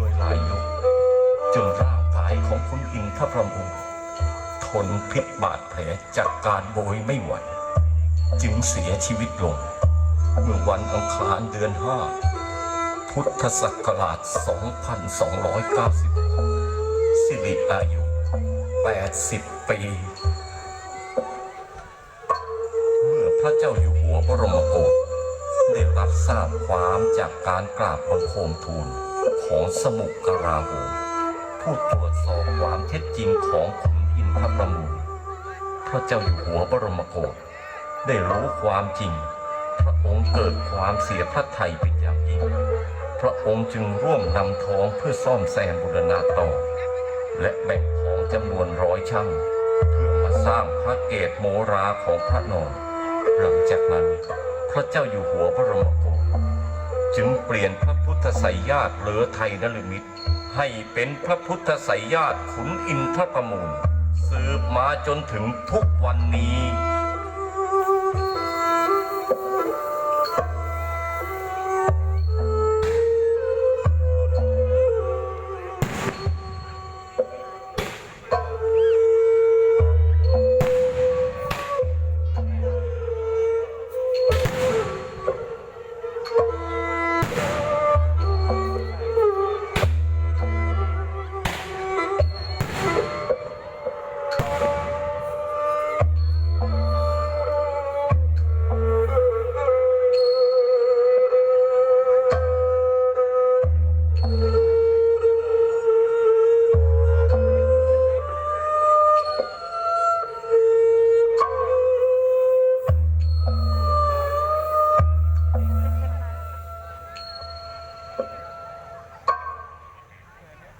โดยหลายยกจนร่างกายของคุณอินทพรมูลทนพิษบาดแผลจากการโบยไม่ไหว จึงเสียชีวิตลง เมื่อวันอังคารเดือนห้าพุทธศักราช 2290 สิริอายุ 80 ปี เมื่อพระเจ้าอยู่หัวบรมโกศได้รับทราบความจากการกราบบังคมทูล ของสมุกราหมผู้ตรวจสอบความเท็จจริงของขุนอินทรประมูลพระเจ้าอยู่หัวบรมโกศได้รู้ความจริง พระองค์เกิดความเสียพระทัยเป็นอย่างยิ่ง พระองค์จึงร่วมนำทองเพื่อซ่อมแซมบูรณะต่อ และแบ่งทองจำนวนร้อยช่างเพื่อมาสร้างพระเกศโมราของพระนอนหลังจากนั้น พระเจ้าอยู่หัวบรมโกศจึงเปลี่ยนพระ ทไสยญาติเหลือไทยนลมิตร ให้เป็นพระพุทธไสยญาติขุนอินทประมูล สืบมาจนถึงทุกวันนี้